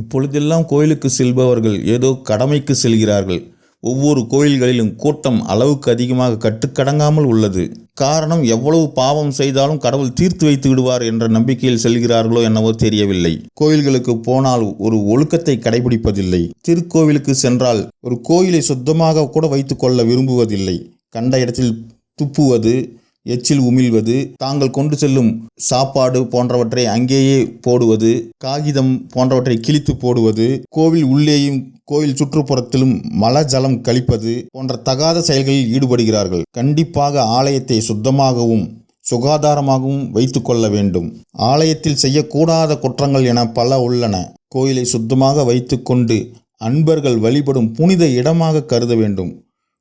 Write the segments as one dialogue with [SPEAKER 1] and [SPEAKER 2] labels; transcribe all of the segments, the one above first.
[SPEAKER 1] இப்பொழுதெல்லாம் கோயிலுக்கு செல்பவர்கள் ஏதோ கடமைக்கு செல்கிறார்கள். ஒவ்வொரு கோயில்களிலும் கூட்டம் அளவுக்கு அதிகமாக கட்டுக்கடங்காமல் உள்ளது. காரணம் எவ்வளவு பாவம் செய்தாலும் கடவுள் தீர்த்து வைத்து விடுவார் என்ற நம்பிக்கையில் செல்கிறார்களோ என்னவோ தெரியவில்லை. கோயில்களுக்கு போனால் ஒரு ஒழுக்கத்தை கடைபிடிப்பதில்லை. திருக்கோவிலுக்கு சென்றால் ஒரு கோயிலை சுத்தமாக கூட வைத்துக்கொள்ள விரும்புவதில்லை. கண்ட இடத்தில் துப்புவது எச்சில் உமிழ்வது தாங்கள் கொண்டு செல்லும் சாப்பாடு போன்றவற்றை அங்கேயே போடுவது காகிதம் போன்றவற்றை கிழித்து போடுவது கோவில் உள்ளேயும் கோயில் சுற்றுப்புறத்திலும் மல ஜலம் கழிப்பது போன்ற தகாத செயல்களில் ஈடுபடுகிறார்கள். கண்டிப்பாக ஆலயத்தை சுத்தமாகவும் சுகாதாரமாகவும் வைத்து கொள்ள வேண்டும். ஆலயத்தில் செய்யக்கூடாத குற்றங்கள் என பல உள்ளன. கோயிலை சுத்தமாக வைத்துக்கொண்டு அன்பர்கள் வழிபடும் புனித இடமாக கருத வேண்டும்.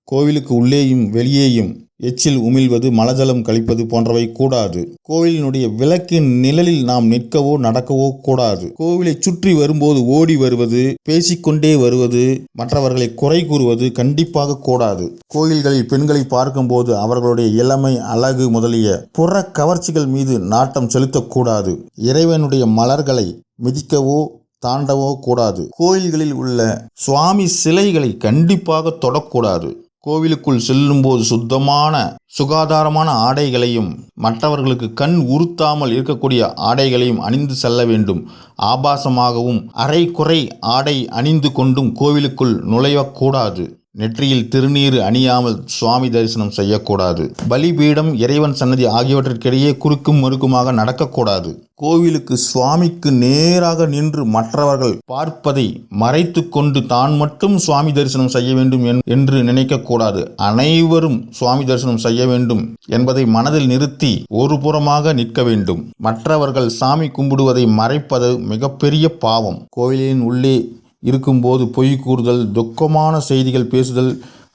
[SPEAKER 1] கோவிலுக்கு உள்ளேயும் வெளியேயும் எச்சில் உமிழ்வது மலஜலம் கழிப்பது போன்றவை கூடாது. கோவிலினுடைய விளக்கின் நிழலில் நாம் நிற்கவோ நடக்கவோ கூடாது. கோவிலை சுற்றி வரும்போது ஓடி வருவது பேசிக்கொண்டே வருவது மற்றவர்களை குறை கூறுவது கண்டிப்பாக கூடாது. கோயில்களில் பெண்களை பார்க்கும்போது அவர்களுடைய இளமை அழகு முதலிய புற கவர்ச்சிகள் மீது நாட்டம் செலுத்தக்கூடாது. இறைவனுடைய மலர்களை மிதிக்கவோ தாண்டவோ கூடாது. கோயில்களில் உள்ள சுவாமி சிலைகளை கண்டிப்பாக தொடக்கூடாது. கோவிலுக்குள் செல்லும்போது சுத்தமான சுகாதாரமான ஆடைகளையும் மற்றவர்களுக்கு கண் உறுத்தாமல் இருக்கக்கூடிய ஆடைகளையும் அணிந்து செல்ல வேண்டும். ஆபாசமாகவும் அரை குறை ஆடை அணிந்து கொண்டும் கோவிலுக்குள் நுழையக்கூடாது. நெற்றியில் திருநீர் அணியாமல் சுவாமி தரிசனம் செய்யக்கூடாது. பலிபீடம் இறைவன் சன்னதி ஆகியவற்றிற்கிடையே குறுக்கும் மறுக்குமாக நடக்கக்கூடாது. கோவிலுக்கு சுவாமிக்கு நேராக நின்று மற்றவர்கள் பார்ப்பதை மறைத்து கொண்டு தான் மட்டும் சுவாமி தரிசனம் செய்ய வேண்டும் என்- என்று நினைக்கக்கூடாது. அனைவரும் சுவாமி தரிசனம் செய்ய வேண்டும் என்பதை மனதில் நிறுத்தி ஒரு புறமாக நிற்க வேண்டும். மற்றவர்கள் சாமி கும்பிடுவதை மறைப்பது மிகப்பெரிய பாவம். கோவிலின் உள்ளே இருக்கும்போது பொய் கூறுதல் துக்கமான செய்திகள் பேசுதல்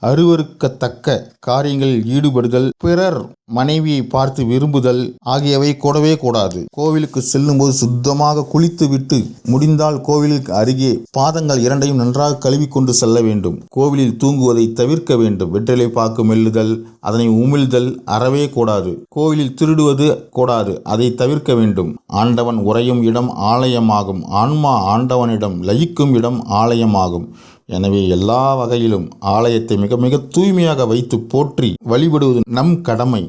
[SPEAKER 1] அருவருக்கத்தக்க காரியங்களில் ஈடுபடுதல் பிறர் மனைவியை பார்த்து விரும்புதல் ஆகியவை கூடவே கூடாது. கோவிலுக்கு செல்லும்போது சுத்தமாக குளித்துவிட்டு முடிந்தால் கோவிலுக்கு அருகே பாதங்கள் இரண்டையும் நன்றாக கழுவிக்கொண்டு செல்ல வேண்டும். கோவிலில் தூங்குவதை தவிர்க்க வேண்டும். வெற்றிலை பாக்கு மெல்லுதல் அதனை உமிழ்தல் அறவே கூடாது. கோவிலில் திருடுவது கூடாது அதை தவிர்க்க வேண்டும். ஆண்டவன் உறையும் இடம் ஆலயமாகும். ஆன்மா ஆண்டவனிடம் லயிக்கும் இடம் ஆலயமாகும். எனவே எல்லா வகையிலும் ஆலயத்தை மிக மிக தூய்மையாக வைத்து போற்றி வழிபடுவது நம் கடமை.